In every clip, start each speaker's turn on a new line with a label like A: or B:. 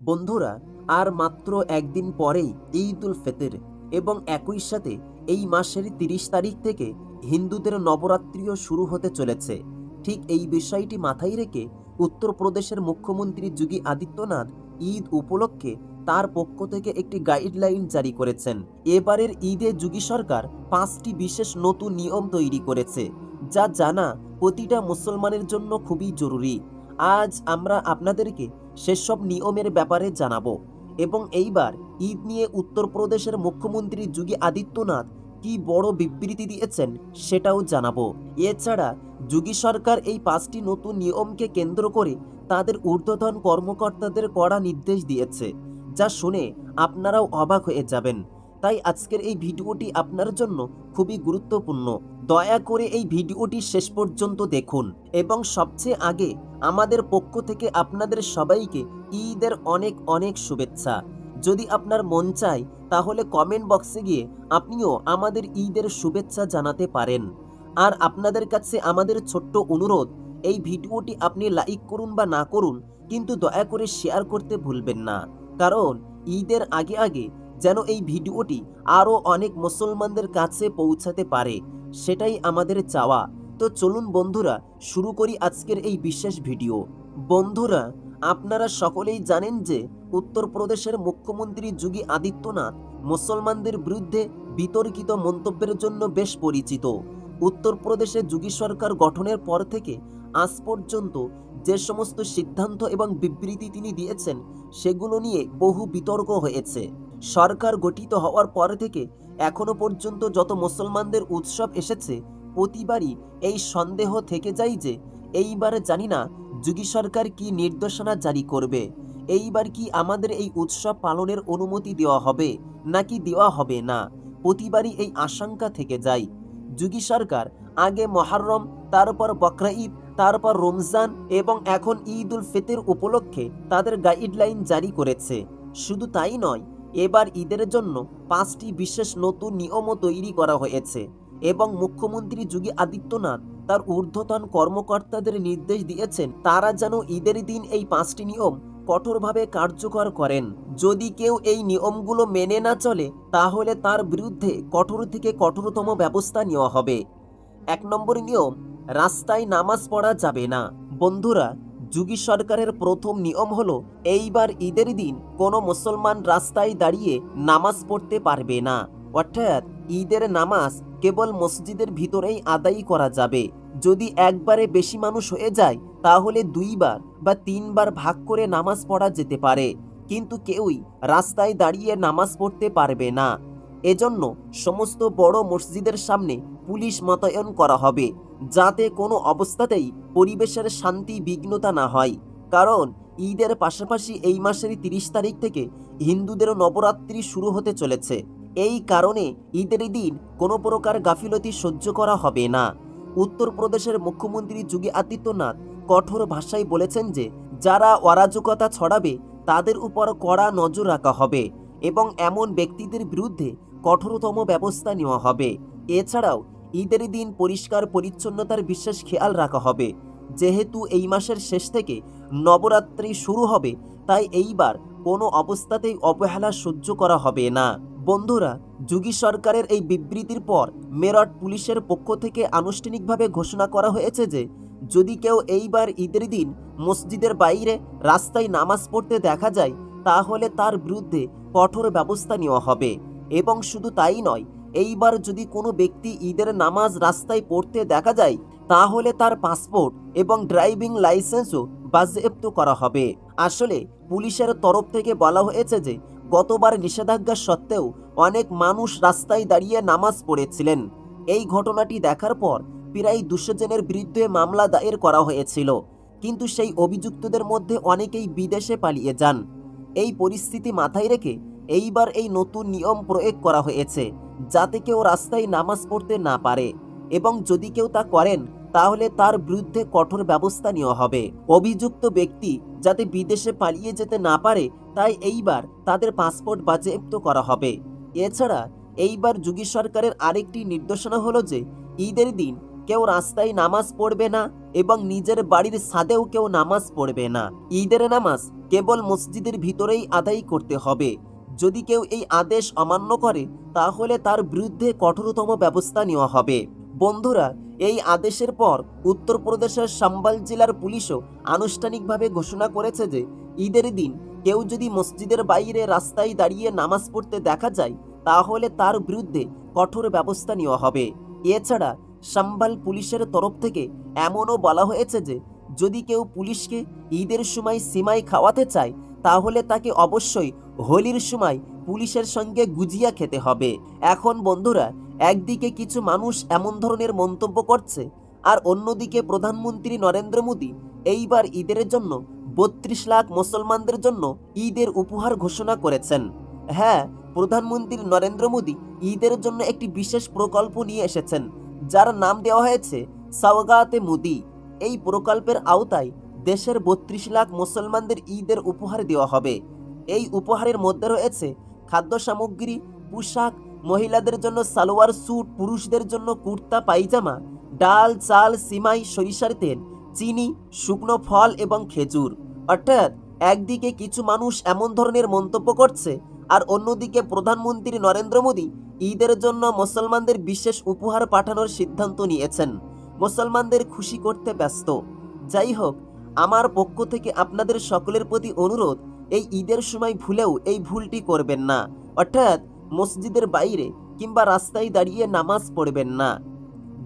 A: বন্ধুরা, আর মাত্র একদিন পরেই ঈদ উল ফিতর এবং একই সাথে এই মাসের তিরিশ তারিখ থেকে হিন্দুদের নবরাত্রিও শুরু হতে চলেছে। ঠিক এই বিষয়টি মাথায় রেখে উত্তরপ্রদেশের মুখ্যমন্ত্রী যোগী আদিত্যনাথ ঈদ উপলক্ষে তার পক্ষ থেকে একটি গাইডলাইন জারি করেছেন। এবারের ঈদে যোগী সরকার পাঁচটি বিশেষ নতুন নিয়ম তৈরি করেছে, যা জানা প্রতিটা মুসলমানের জন্য খুবই জরুরি। আজ আমরা আপনাদেরকে সেসব নিয়মের ব্যাপারে জানাব। এবং এইবার ঈদ নিয়ে উত্তরপ্রদেশের মুখ্যমন্ত্রী যোগী আদিত্যনাথ কি বড় বিবৃতি দিয়েছেন সেটাও জানাব। এছাড়া যোগী সরকার এই পাঁচটি নতুন নিয়মকে কেন্দ্র করে তাদের ঊর্ধ্বতন কর্মকর্তাদের কড়া নির্দেশ দিয়েছে, যা শুনে আপনারাও অবাক হয়ে যাবেন। তাই আজকের এই ভিডিওটি আপনার জন্য খুবই গুরুত্বপূর্ণ। দয়া করে এই ভিডিওটি শেষ পর্যন্ত দেখুন এবং সবচেয়ে আগে আমাদের পক্ষ থেকে আপনাদের সবাইকে ঈদের অনেক অনেক শুভেচ্ছা। যদি আপনার মন চায়, তাহলে কমেন্ট বক্সে গিয়ে আপনিও আমাদের ঈদের শুভেচ্ছা জানাতে পারেন। আর আপনাদের কাছে আমাদের ছোট্ট অনুরোধ, এই ভিডিওটি আপনি লাইক করুন বা না করুন, কিন্তু দয়া করে শেয়ার করতে ভুলবেন না। কারণ, ঈদের আগে আগে যেন এই ভিডিওটি আরও অনেক মুসলমানদের কাছে পৌঁছাতে পারে, সেটাই আমাদের চাওয়া। তো চলুন বন্ধুরা, শুরু করি আজকের এই বিশেষ ভিডিও। বন্ধুরা, আপনারা সকলেই জানেন যে উত্তরপ্রদেশের মুখ্যমন্ত্রী যোগী আদিত্যনাথ মুসলমানদের বিরুদ্ধে বিতর্কিত মন্তব্যের জন্য বেশ পরিচিত। উত্তরপ্রদেশে যোগী সরকার গঠনের পর থেকে আজ পর্যন্ত যে সমস্ত সিদ্ধান্ত এবং বিবৃতি তিনি দিয়েছেন, সেগুলো নিয়ে বহু বিতর্ক হয়েছে। সরকার গঠিত হওয়ার পর থেকে এখনও পর্যন্ত যত মুসলমানদের উৎসব এসেছে, প্রতিবারই এই সন্দেহ থেকে যায় যে, এইবার জানি না যোগী সরকার কি নির্দেশনা জারি করবে। এইবার কি আমাদের এই উৎসব পালনের অনুমতি দেওয়া হবে, নাকি দেওয়া হবে না? প্রতিবারই এই আশঙ্কা থেকে যায়। যোগী সরকার আগে মহারম, তারপর বকরা ঈদ, তারপর রমজান এবং এখন ঈদ উল ফিতর উপলক্ষে তাদের গাইডলাইন জারি করেছে। শুধু তাই নয় এবার ঈদের জন্য পাঁচটি বিশেষ নতুন নিয়মও তৈরি করা হয়েছে এবং মুখ্যমন্ত্রী যোগী আদিত্যনাথ তার ঊর্ধ্বতন কর্মকর্তাদের নির্দেশ দিয়েছেন তারা যেন ঈদের দিন এই পাঁচটি নিয়ম কঠোরভাবে কার্যকর করেন। যদি কেউ এই নিয়মগুলো মেনে না চলে, তাহলে তার বিরুদ্ধে কঠোর থেকে কঠোরতম ব্যবস্থা নেওয়া হবে। এক নম্বর নিয়ম, রাস্তায় নামাজ পড়া যাবে না। বন্ধুরা যোগী সরকারের প্রথম নিয়ম হলো, এইবার ঈদের দিন কোনো মুসলমান রাস্তায় দাঁড়িয়ে নামাজ পড়তে পারবে না। অর্থাৎ ঈদের নামাজ কেবল মসজিদের ভিতরেই আদায় করা যাবে। যদি একবারে বেশি মানুষ হয়ে যায়, তাহলে দুইবার বা তিনবার ভাগ করে নামাজ পড়া যেতে পারে। কিন্তু কেউই রাস্তায় দাঁড়িয়ে নামাজ পড়তে পারবে না। এজন্য সমস্ত বড় মসজিদের সামনে পুলিশ মোতায়েন করা হবে, যাতে কোনো অবস্থাতেই পরিবেশের শান্তি বিঘ্নতা না হয়। কারণ ঈদের পাশাপাশি এই মাসের তিরিশ তারিখ থেকে হিন্দুদের নবরাত্রি শুরু হতে চলেছে। এই কারণে ঈদের দিন কোনো প্রকার গাফিলতি সহ্য করা হবে না। উত্তরপ্রদেশের মুখ্যমন্ত্রী যোগী আদিত্যনাথ কঠোর ভাষায় বলেছেন যে, যারা অরাজকতা ছড়াবে, তাদের উপর কড়া নজর রাখা হবে এবং এমন ব্যক্তিদের বিরুদ্ধে কঠোরতম ব্যবস্থা নেওয়া হবে। এছাড়াও, ঈদের দিন পরিষ্কার পরিচ্ছন্নতার বিশেষ খেয়াল রাখা হবে। যেহেতু এই মাসের শেষ থেকে নবরাত্রি শুরু হবে, তাই এইবার কোনো অবস্থাতেই অবহেলা সহ্য করা হবে না। বন্ধুরা, যোগী সরকারের এই বিবৃতির পর মেরট পুলিশের পক্ষ থেকে আনুষ্ঠানিকভাবে ঘোষণা করা হয়েছে যে, যদি কেউ এইবার ঈদের দিন মসজিদের বাইরে রাস্তায় নামাজ পড়তে দেখা যায়, তাহলে তার বিরুদ্ধে কঠোর ব্যবস্থা নেওয়া হবে। এবং শুধু তাই নয়, এইবার যদি কোনো ব্যক্তি ঈদের নামাজ রাস্তায় পড়তে দেখা যায়, তাহলে তার পাসপোর্ট এবং ড্রাইভিং লাইসেন্সও বাজেয়াপ্ত করা হবে। আসলে, পুলিশের তরফ থেকে বলা হয়েছে যে, গতবার নিষেধাজ্ঞা সত্ত্বেও অনেক মানুষ রাস্তায় দাঁড়িয়ে নামাজ পড়েছিলেন। এই ঘটনাটি দেখার পর প্রায় দুশো জনের বিরুদ্ধে মামলা দায়ের করা হয়েছিল। কিন্তু সেই অভিযুক্তদের মধ্যে অনেকেই বিদেশে পালিয়ে যান। এই পরিস্থিতি মাথায় রেখে এইবার এই নতুন নিয়ম প্রয়োগ করা হয়েছে, যাতে কেউ রাস্তায় নামাজ পড়তে না পারে এবং যদি কেউ তা করেন, তাহলে তার বিরুদ্ধে কঠোর ব্যবস্থা নেওয়া হবে। অভিযুক্ত ব্যক্তি যাতে বিদেশে পালিয়ে যেতে না পারে, তাই এইবার তাদের পাসপোর্ট বাজেয়াপ্ত করা হবে। এছাড়া, এইবার যোগী সরকারের আরেকটি নির্দেশনা হলো যে, ঈদের দিন কেউ রাস্তায় নামাজ পড়বে না এবং নিজের বাড়ির ছাদেও কেউ নামাজ পড়বে না। ঈদের নামাজ কেবল মসজিদের ভিতরেই আদায় করতে হবে। যদি কেউ এই আদেশ অমান্য করে, তাহলে তার বিরুদ্ধে কঠোরতম ব্যবস্থা নেওয়া হবে। বন্ধুরা, এই আদেশের পর উত্তরপ্রদেশের সাম্বাল জেলার পুলিশও আনুষ্ঠানিকভাবে ঘোষণা করেছে যে, ঈদের দিন কেউ যদি মসজিদের বাইরে রাস্তায় দাঁড়িয়ে নামাজ পড়তে দেখা যায়, তাহলে তার বিরুদ্ধে কঠোর ব্যবস্থা নেওয়া হবে। এছাড়া, সাম্বাল পুলিশের তরফ থেকে এমনও বলা হয়েছে যে, যদি কেউ পুলিশকে ঈদের সময় সিমাই খাওয়াতে চায় তাহলে তাকে অবশ্যই হোলির সময় পুলিশের সঙ্গে গুজিয়া খেতে হবে। এখন বন্ধুরা, একদিকে কিছু মানুষ এমন ধরনের মন্তব্য করছে, আর অন্যদিকে প্রধানমন্ত্রী নরেন্দ্র মোদী এইবার ঈদের জন্য বত্রিশ লাখ মুসলমানদের জন্য ঈদের উপহার ঘোষণা করেছেন। হ্যাঁ প্রধানমন্ত্রী নরেন্দ্র মোদী ঈদের জন্য একটি বিশেষ প্রকল্প নিয়ে এসেছেন, যার নাম দেওয়া হয়েছে সাওগাতে মোদি। এই প্রকল্পের আওতায় দেশের বত্রিশ লাখ মুসলমানদের ঈদের উপহার দেওয়া হবে। এই উপহারের মধ্যে রয়েছে খাদ্য সামগ্রী, পোশাক, মহিলাদের জন্য সালোয়ার স্যুট, পুরুষদের জন্য কুর্তা পাইজামা ডাল, চাল, সিমাই, সরিষার তেল, চিনি, শুকনো ফল এবং খেজুর। অর্থাৎ একদিকে কিছু মানুষ এমন ধরনের মন্তব্য করছে আর অন্যদিকে প্রধানমন্ত্রী নরেন্দ্র মোদী ঈদের জন্য মুসলমানদের বিশেষ উপহার পাঠানোর সিদ্ধান্ত নিয়েছেন। মুসলমানদের খুশি করতে ব্যস্ত। যাই হোক আমার পক্ষ থেকে আপনাদের সকলের প্রতি অনুরোধ, এই ঈদের সময় ভুলেও এই ভুলটি করবেন না। অর্থাৎ মসজিদের বাইরে কিংবা রাস্তায় দাঁড়িয়ে নামাজ পড়বেন না।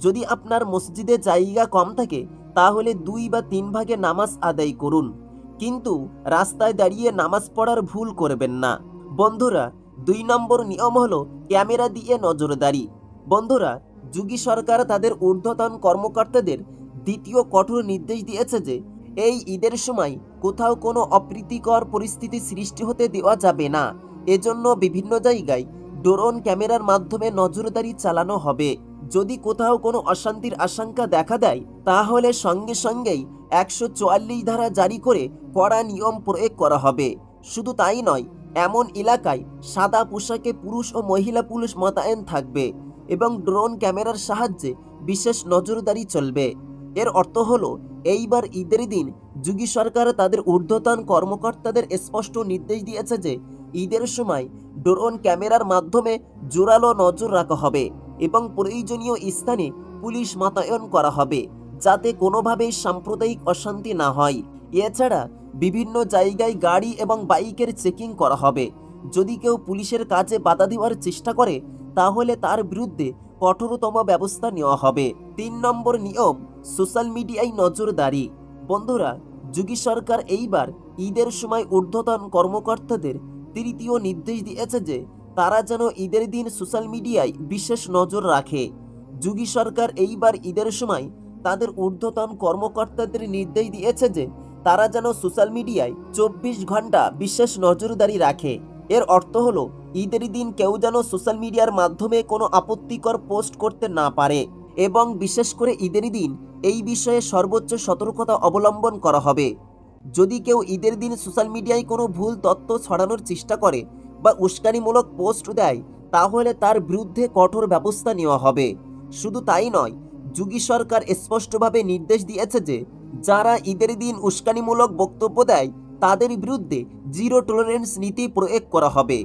A: যদি আপনার মসজিদে জায়গা কম থাকে, তাহলে দুই বা তিন ভাগে নামাজ আদায় করুন। কিন্তু রাস্তায় দাঁড়িয়ে নামাজ পড়ার ভুল করবেন না। বন্ধুরা, দুই নম্বর নিয়ম হলো ক্যামেরা দিয়ে নজরদারি। বন্ধুরা, যুগী সরকার তাদের ঊর্ধ্বতন কর্মকর্তাদের দ্বিতীয় কঠোর নির্দেশ দিয়েছে যে এই ঈদের সময় কোথাও কোনো অপ্রীতিকর পরিস্থিতি সৃষ্টি হতে দেওয়া যাবে না। এজন্য বিভিন্ন জায়গায় ড্রোন ক্যামেরার মাধ্যমে নজরদারি চালানো হবে। যদি কোথাও কোনো অশান্তির আশঙ্কা দেখা দেয়, তাহলে সঙ্গে সঙ্গেই একশো চুয়াল্লিশ ধারা জারি করে কড়া নিয়ম প্রয়োগ করা হবে। শুধু তাই নয়, এমন এলাকায় সাদা পোশাকে পুরুষ ও মহিলা পুলিশ মোতায়েন থাকবে এবং ড্রোন ক্যামেরার সাহায্যে বিশেষ নজরদারি চলবে। এর অর্থ হলো, এইবার ঈদের দিন যুগী সরকার তাদের ঊর্ধ্বতন কর্মকর্তাদের স্পষ্ট নির্দেশ দিয়েছে যে, ঈদের সময় ড্রোন ক্যামেরার মাধ্যমে জোরালো নজর রাখা হবে এবং প্রয়োজনীয় স্থানে পুলিশ মোতায়েন করা হবে যাতে কোনোভাবেই সাম্প্রদায়িক অশান্তি না হয়। এছাড়া বিভিন্ন জায়গায় গাড়ি এবং বাইকের চেকিং করা হবে। যদি কেউ পুলিশের কাজে বাধা দেওয়ার চেষ্টা করে, তাহলে তার বিরুদ্ধে কঠোরতম ব্যবস্থা নেওয়া হবে। তিন নম্বর নিয়ম, সোশ্যাল মিডিয়ায় নজরদারি। বন্ধুরা, যুগী সরকার এইবার ঈদের সময় ঊর্ধ্বতন কর্মকর্তাদের তৃতীয় নির্দেশ দিয়েছে যে, তারা যেন ঈদের দিন সোশ্যাল মিডিয়ায় বিশেষ নজর রাখে। যুগী সরকার এইবার ঈদের সময় তাদের ঊর্ধ্বতন কর্মকর্তাদের নির্দেশ দিয়েছে যে, তারা যেন সোশ্যাল মিডিয়ায় চব্বিশ ঘণ্টা বিশেষ নজরদারি রাখে। এর অর্থ হলো ঈদের দিন কেউ যেন সোশ্যাল মিডিয়ার মাধ্যমে কোনো আপত্তিকর পোস্ট করতে না পারে এবং বিশেষ করে ঈদের দিন এই বিষয়ে সর্বোচ্চ সতর্কতা অবলম্বন করা হবে। যদি কেউ ঈদের দিন সোশ্যাল মিডিয়ায় কোনো ভুল তথ্য ছড়ানোর চেষ্টা করে বা উস্কানিমূলক পোস্ট দেয়, তাহলে তার বিরুদ্ধে কঠোর ব্যবস্থা নেওয়া হবে। শুধু তাই নয়, যুগী সরকার স্পষ্টভাবে নির্দেশ দিয়েছে যে, যারা ঈদের দিন উস্কানিমূলক বক্তব্য দেয়, তাদের বিরুদ্ধে জিরো টলারেন্স নীতি প্রয়োগ করা হবে।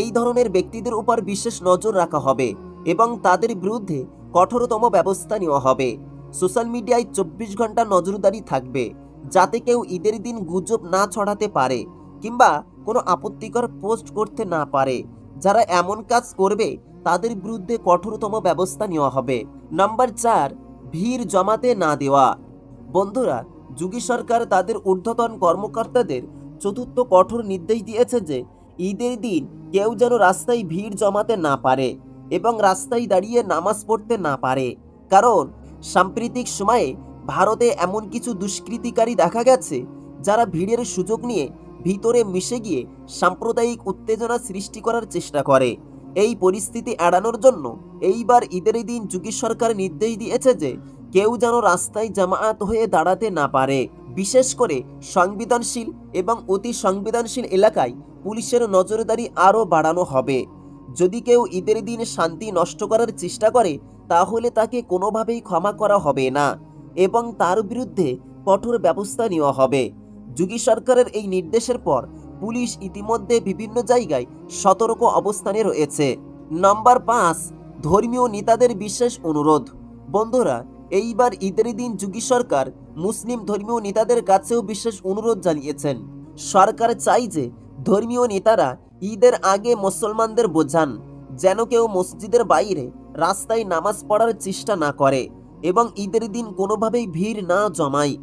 A: এই ধরনের ব্যক্তিদের উপর বিশেষ নজর রাখা হবে এবং তাদের বিরুদ্ধে কঠোরতম ব্যবস্থা নেওয়া হবে। সোশ্যাল মিডিয়ায় চব্বিশ ঘণ্টা নজরদারি থাকবে, যাতে কেউ ঈদের দিন গুজব না ছড়াতে পারে কিংবা কোনো আপত্তিকর পোস্ট করতে না পারে। যারা এমন কাজ করবে, তাদের বিরুদ্ধে কঠোরতম ব্যবস্থা নেওয়া হবে। নাম্বার চার, ভিড় জমাতে না দেওয়া। বন্ধুরা, যুগী সরকার তাদের ঊর্ধ্বতন কর্মকর্তাদের চতুর্থ কঠোর নির্দেশ দিয়েছে যে ঈদের দিন কেউ যেন রাস্তায় ভিড় জমাতে না পারে এবং রাস্তায় দাঁড়িয়ে নামাজ পড়তে না পারে। কারণ, সাম্প্রতিক সময়ে ভারতে এমন কিছু দুষ্কৃতিকারী দেখা গেছে, যারা ভিড়ের সুযোগ নিয়ে ভিতরে মিশে গিয়ে সাম্প্রদায়িক উত্তেজনা সৃষ্টি করার চেষ্টা করে। এই পরিস্থিতি এড়ানোর জন্য এইবার ঈদের দিন যুগী সরকার নির্দেশ দিয়েছে যে, কেউ যেন রাস্তায় জামায়াত হয়ে দাঁড়াতে না পারে। বিশেষ করে সংবেদনশীল এবং অতি সংবেদনশীল এলাকায় পুলিশের নজরদারি আরও বাড়ানো হবে। যদি কেউ ঈদের দিন শান্তি নষ্ট করার চেষ্টা করে, তাহলে তাকে কোনোভাবেই ক্ষমা করা হবে না এবং তার বিরুদ্ধে কঠোর ব্যবস্থা নেওয়া হবে। যোগী সরকারের এই নির্দেশের পর পুলিশ ইতিমধ্যে বিভিন্ন জায়গায় সতর্ক অবস্থানে রয়েছে। নাম্বার পাঁচ, ধর্মীয় নেতাদের বিশেষ অনুরোধ। বন্ধুরা, এইবার ঈদের দিন যোগী সরকার মুসলিম ধর্মীয় নেতাদের কাছেও বিশেষ অনুরোধ জানিয়েছেন। সরকার চাই যে ধর্মীয় নেতারা ঈদের আগে মুসলমানদের বোঝান যেন কেউ মসজিদের বাইরে রাস্তায় নামাজ পড়ার চেষ্টা না করে এবং ঈদের দিন কোনোভাবেই ভিড় না জমায়।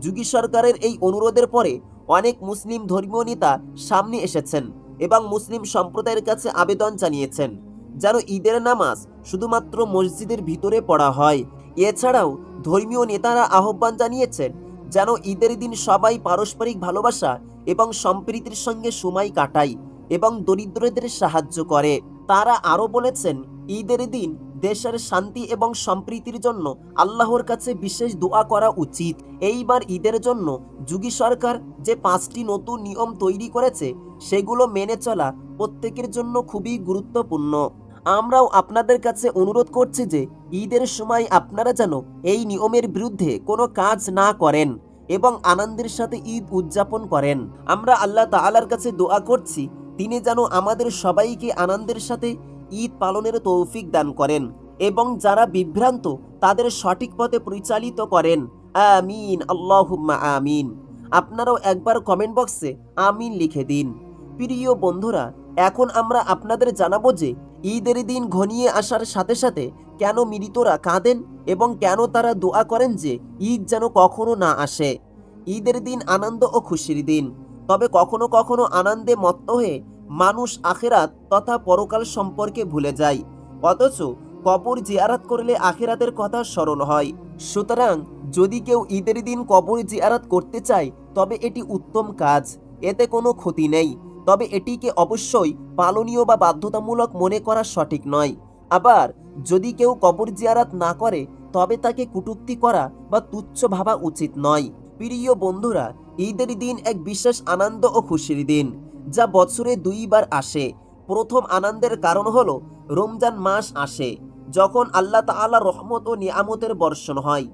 A: যোগী সরকারের এই অনুরোধের পরে অনেক মুসলিম ধর্মীয় নেতা সামনে এসেছেন এবং মুসলিম সম্প্রদায়ের কাছে আবেদন জানিয়েছেন যেন ঈদের নামাজ শুধুমাত্র মসজিদের ভিতরে পড়া হয়। এছাড়াও ধর্মীয় নেতারা আহ্বান জানিয়েছেন যেন ঈদের দিন সবাই পারস্পরিক ভালোবাসা এবং সম্প্রীতির সঙ্গে সময় কাটায় এবং দরিদ্রদের সাহায্য করে। তারা আরও বলেছেন, ঈদের দিন দেশের শান্তি এবং সম্প্রীতির জন্য আল্লাহর কাছে বিশেষ দোয়া করা উচিত। এইবার ঈদের জন্য যুগী সরকার যে পাঁচটি নতুন নিয়ম তৈরি করেছে, সেগুলো মেনে চলা প্রত্যেকের জন্য খুবই গুরুত্বপূর্ণ। আমরাও আপনাদের কাছে অনুরোধ করছি যে, ঈদের সময় আপনারা যেন এই নিয়মের বিরুদ্ধে কোনো কাজ না করেন। এবং আনন্দের সাথে ঈদ উদযাপন করেন। আমরা আল্লাহ তাআলার কাছে দোয়া করছি, তিনি যেন আমাদের সবাইকে আনন্দের সাথে ঈদ পালনের তৌফিক দান করেন এবং যারা বিভ্রান্ত, তাদের সঠিক পথে পরিচালিত করেন। আমিন, আল্লাহুম্মা আমিন। আপনারাও একবার কমেন্ট বক্সে আমিন লিখে দিন। প্রিয় বন্ধুরা, এখন আমরা আপনাদের জানাব যে, ঈদের দিন ঘনিয়ে আসার সাথে সাথে কেন মৃতরা কাঁদেন এবং কেন তারা দোয়া করেন যে ঈদ যেন কখনো না আসে? ঈদের দিন আনন্দ ও খুশির দিন। তবে কখনো কখনো আনন্দে মত্ত হয়ে মানুষ আখেরাত তথা পরকাল সম্পর্কে ভুলে যায়। অথচ কবর জিয়ারাত করলে আখেরাতের কথা স্মরণ হয়। সুতরাং যদি কেউ ঈদের দিন কবর জিয়ারাত করতে চায়, তবে এটি উত্তম কাজ। এতে কোনো ক্ষতি নেই। তবে এটিকে অবশ্যই পালনীয় বা বাধ্যতামূলক মনে করা সঠিক নয়। আবার যদি কেউ কবর জিয়ারাত না করে, তবে তাকে কুটুক্তি করা বা তুচ্ছ ভাবা উচিত নয়। প্রিয় বন্ধুরা, ঈদের দিন এক বিশেষ আনন্দ ও খুশির দিন, যা বছরে দুইবার আসে। প্রথম আনন্দের কারণ হল, রমজান মাস আসে, যখন আল্লাহ তাআলা রহমত ও নিয়ামতের বর্ষণ হয়।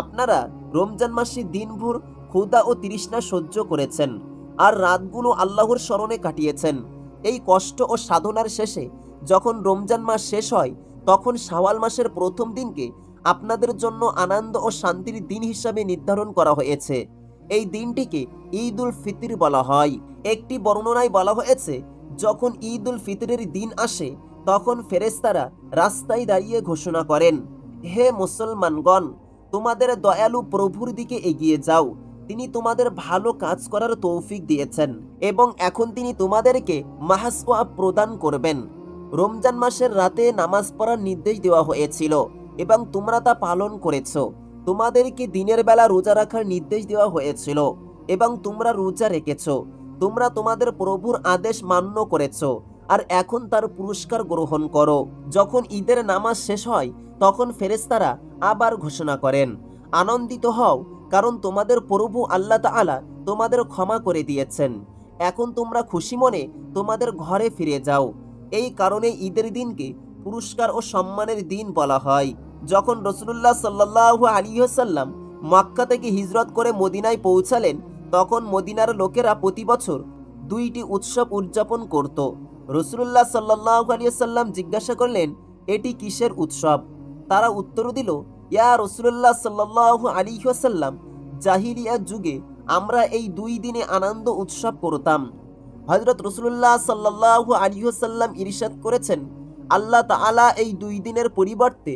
A: আপনারা রমজান মাসে দিনভর ক্ষুদা ও তৃষ্ণা সহ্য করেছেন, আর রাতগুলো আল্লাহর স্মরণে কাটিয়েছেন। এই কষ্ট ও সাধনার শেষে যখন রমজান মাস শেষ হয়, তখন শাওয়াল মাসের প্রথম দিনকে আপনাদের জন্য আনন্দ ও শান্তির দিন হিসাবে নির্ধারণ করা হয়েছে। এই দিনটিকে ঈদ উল ফিতর বলা হয়। একটি বর্ণনায় বলা হয়েছে, যখন ঈদ উল ফিতরের দিন আসে, তখন ফেরেস্তারা রাস্তায় দাঁড়িয়ে ঘোষণা করেন, হে মুসলমানগণ, তোমাদের দয়ালু প্রভুর দিকে এগিয়ে যাও। তিনি তোমাদের ভালো কাজ করার তৌফিক দিয়েছেন এবং এখন তিনি তোমাদেরকে মাহাসওয়া প্রদান করবেন। রমজান মাসের রাতে নামাজ পড়ার নির্দেশ দেওয়া হয়েছিল এবং তোমরা তা পালন করেছ। তোমাদেরকে দিনের বেলা রোজা রাখার নির্দেশ দেওয়া হয়েছিল এবং তোমরা রোজা রেখেছ। তোমরা তোমাদের প্রভুর আদেশ মান্য করেছ আর এখন তার পুরস্কার গ্রহণ করো। যখন ঈদের নামাজ শেষ হয়, তখন ফেরেস্তারা আবার ঘোষণা করেন, আনন্দিত হও, কারণ তোমাদের প্রভু আল্লাহ তাআলা তোমাদের ক্ষমা করে দিয়েছেন। এখন তোমরা খুশি মনে তোমাদের ঘরে ফিরে যাও। এই কারণে ঈদের দিনকে পুরস্কার ও সম্মানের দিন বলা হয়। যখন রসুল্লাহ সাল্লাহ আলিহাসাল্লাম মক্কা থেকে হিজরত করে মদিনায় পৌঁছালেন, তখন মদিনার লোকেরা প্রতি বছর দুইটি উৎসব উদযাপন করত। রসুল্লাহ সাল্লাহ আলিয়াল্লাম জিজ্ঞাসা করলেন, এটি কিসের উৎসব? তারা উত্তর দিল, ইয়া রসুল্লাহ সাল্লাহ আলিহাসাল্লাম জাহিলিয়া যুগে আমরা এই দুই দিনে আনন্দ উৎসব করতাম। হজরত রসুল্লাহ সাল্লাহ আলিহাসাল্লাম ইরিশাদ করেছেন, আল্লাহ তাআলা এই দুই দিনের পরিবর্তে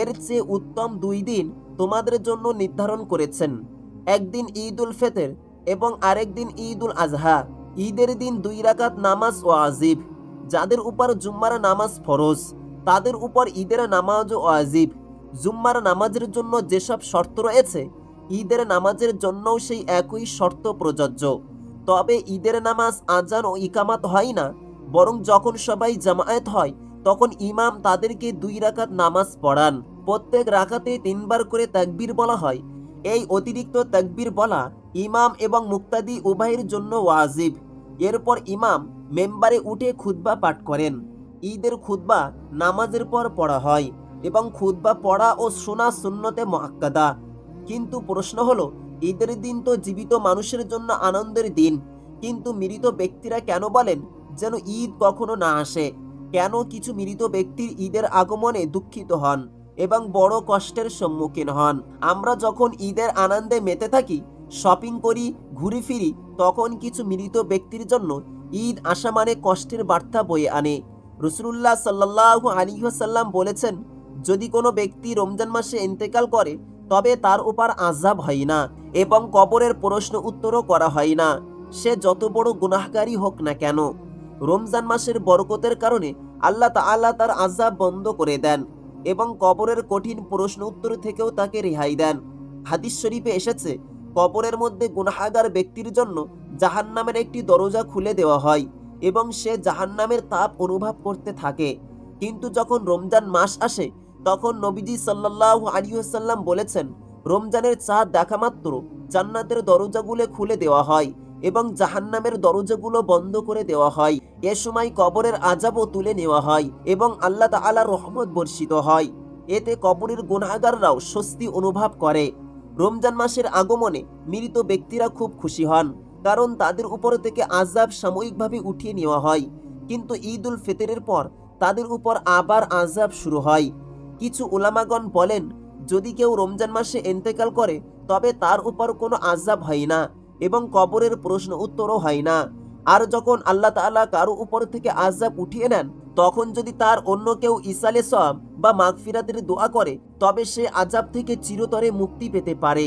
A: এর চেয়ে উত্তম দুই দিন তোমাদের জন্য নির্ধারণ করেছেন। একদিন ঈদ উল ফেতের এবং আরেক দিন ঈদ উল আজহা ঈদের দিন দুই রাকাত নামাজ ও আজিব যাদের উপর জুম্মার নামাজ ফরজ, তাদের উপর ঈদের নামাজ ও আজিব জুম্মার নামাজের জন্য যেসব শর্ত রয়েছে, ঈদের নামাজের জন্যও সেই একই শর্ত প্রযোজ্য। তবে ঈদের নামাজ আজান ও ইকামাত হয় না, বরং যখন সবাই জামায়াত হয়, তখন ইমাম তাদেরকে দুই রাকাত নামাজ পড়ান। প্রত্যেক রাকাতে তিনবার করে তাকবীর বলা হয়। এই অতিরিক্ত তাকবীর বলা ইমাম এবং মুক্তাদি উভয়ের জন্য ওয়াজিব। এরপর ইমাম মেম্বারে উঠে খুতবা পাঠ করেন। ঈদের খুতবা নামাজের পর পড়া হয় এবং খুতবা পড়া ও শোনা শূন্যতে মহাক্কাদা কিন্তু প্রশ্ন হলো ঈদের দিন তো জীবিত মানুষের জন্য আনন্দের দিন। কিন্তু মৃত ব্যক্তিরা কেন বলেন যেন ঈদ কখনো না আসে? কেন কিছু মৃত ব্যক্তির ঈদের আগমনে দুঃখিত হন এবং বড় কষ্টের সম্মুখীন হন? আমরা যখন ঈদের আনন্দে মেতে থাকি, শপিং করি, ঘুরে ফিরি, তখন কিছু মৃত ব্যক্তির জন্য ঈদ আসা মানে কষ্টের বার্তা বয়ে আনে। রসুল্লাহ সাল্লাহ আলিহাসাল্লাম বলেছেন, যদি কোনো ব্যক্তি রমজান মাসে ইন্তেকাল করে তবে তার উপর আজাব হয় না এবং কবরের প্রশ্ন উত্তরও করা হয় না। সে যত বড় গুনাহগারই হোক না কেন, রমজান মাসের বরকতের কারণে আল্লাহ তাআলা তার আজাব বন্ধ করে দেন এবং কবরের কঠিন প্রশ্ন উত্তর থেকেও তাকে রেহাই দেন। হাদিস শরীফে এসেছে, কবরের মধ্যে গুনাহাগার ব্যক্তির জন্য জাহান্নামের একটি দরজা খুলে দেওয়া হয় এবং সে জাহান্নামের তাপ অনুভব করতে থাকে। কিন্তু যখন রমজান মাস আসে তখন নবীজি সাল্লাহ আলিহাল্লাম বলেছেন, রমজানের চাঁদ দেখা মাত্র, জান্নাতের দরজাগুলো খুলে দেওয়া হয় এবং জাহান্নামের দরজাগুলো বন্ধ করে দেওয়া হয়। এ সময় কবরের আজাবও তুলে নেওয়া হয় এবং আল্লাহ তাআলা রহমত বর্ষিত হয়। এতে কবরের গুনাহগাররাও স্বস্তি অনুভব করে। রমজান মাসের আগমনে মৃত ব্যক্তিরা খুব খুশি হন, কারণ তাদের উপর থেকে আজাব সাময়িকভাবে উঠিয়ে নেওয়া হয়। কিন্তু ঈদ উল ফিতরের পর তাদের উপর আবার আজাব শুরু হয়। কিছু ওলামাগণ বলেন, যদি কেউ রমজান মাসে এন্তেকাল করে, তবে তার উপর কোনো আজাব হয় না এবং কবরের প্রশ্ন উত্তরও হয় না। আর যখন আল্লাহ তাআলা কারও উপর থেকে আজাব উঠিয়ে নেন, তখন যদি তার অন্য কেউ ইসালে সব বা মাগফিরাতের দোয়া করে, তবে সে আজাব থেকে চিরতরে মুক্তি পেতে পারে।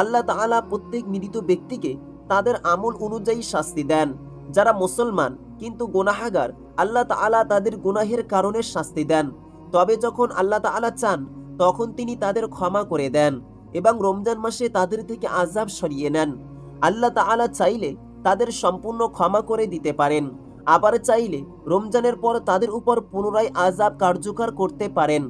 A: আল্লাহ তাআলা প্রত্যেক মৃত ব্যক্তিকে তাদের আমল অনুযায়ী শাস্তি দেন। যারা মুসলমান, কিন্তু গোনাহাগার, আল্লাহ তাআলা তাদের গুনাহের কারণে শাস্তি দেন। তবে যখন আল্লাহ তাআলা চান, তখন তিনি তাদের ক্ষমা করে দেন এবং রমজান মাসে তাদের থেকে আজাব সরিয়ে নেন। আল্লাহ তাআলা চাইলে তাদের সম্পূর্ণ ক্ষমা করে দিতে পারেন, আবার চাইলে রমজানের পর তাদের উপর পুনরায় আজাব কার্যকর করতে পারেন।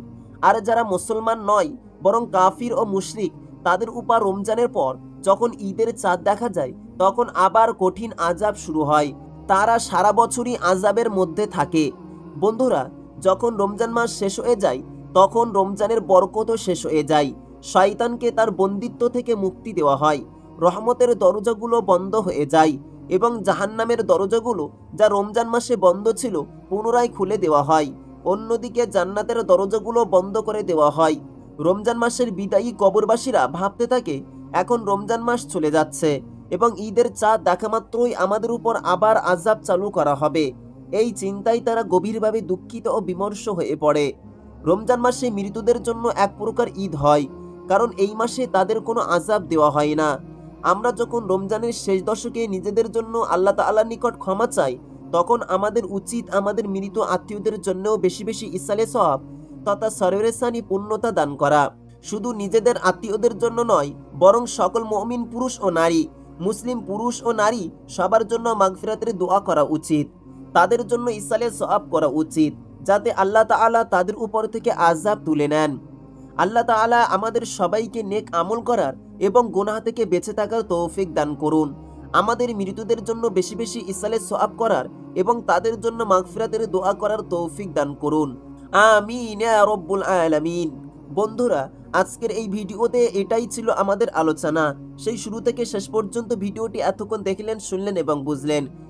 A: আর যারা মুসলমান নয়, বরং কাফির ও মুশরিক, তাদের উপর রমজানের পর যখন ঈদের চাঁদ দেখা যায়, তখন আবার কঠিন আজাব শুরু হয়। তারা সারা বছরই আজাবের মধ্যে থাকে। বন্ধুরা যখন রমজান মাস শেষ হয়ে যায়, তখন রমজানের বরকতও শেষ হয়ে যায়। শয়তানকে তার বন্দিত্ব থেকে মুক্তি দেওয়া হয়। রহমতের দরজাগুলো বন্ধ হয়ে যায় এবং জাহান্নামের দরজাগুলো, যা রমজান মাসে বন্ধ ছিল, পুনরায় খুলে দেওয়া হয়। অন্যদিকে জান্নাতের দরজাগুলো বন্ধ করে দেওয়া হয়। রমজান মাসের বিদায়ী কবরবাসীরা ভাবতে থাকে, এখন রমজান মাস চলে যাচ্ছে এবং ঈদের চাঁদ দেখা মাত্রই আমাদের উপর আবার আজাব চালু করা হবে। এই চিন্তায় তারা গভীরভাবে দুঃখিত ও বিমর্ষ হয়ে পড়ে। রমজান মাসে মৃতদের জন্য এক প্রকার ঈদ হয়, কারণ এই মাসে তাদের কোনো আজাব দেওয়া হয় না। আমরা যখন রমজানের শেষ দশকে নিজেদের জন্য আল্লাহ তাআলার নিকট ক্ষমা চাই, তখন আমাদের উচিত আমাদের মৃত আত্মীয়দের জন্যও বেশি বেশি ইসালে সব তথা সরবেরেসানি পূর্ণতা দান করা। শুধু নিজেদের আত্মীয়দের জন্য নয়, বরং সকল মমিন পুরুষ ও নারী, মুসলিম পুরুষ ও নারী সবার জন্য মাগফিরাতের দোয়া করা উচিত। তাদের জন্য ইসালে সওয়াব করা উচিত, যাতে আল্লাহ তাআলা তাদের উপর থেকে আজাব তুলে নেন। আল্লাহ তাআলা আমাদের সবাইকে নেক আমল করার এবং গুনাহ থেকে বেঁচে থাকার তৌফিক দান করুন। আমাদের মৃতদের জন্য বেশি বেশি ইসালে সওয়াব করার এবং তাদের জন্য মাগফিরাতের দোয়া করার তৌফিক দান করুন। আমিন আলামিন। বন্ধুরা, আজকের এই ভিডিওতে এটাই ছিল আমাদের আলোচনা। সেই শুরু থেকে শেষ পর্যন্ত ভিডিওটি এতক্ষণ দেখলেন, শুনলেন এবং বুঝলেন।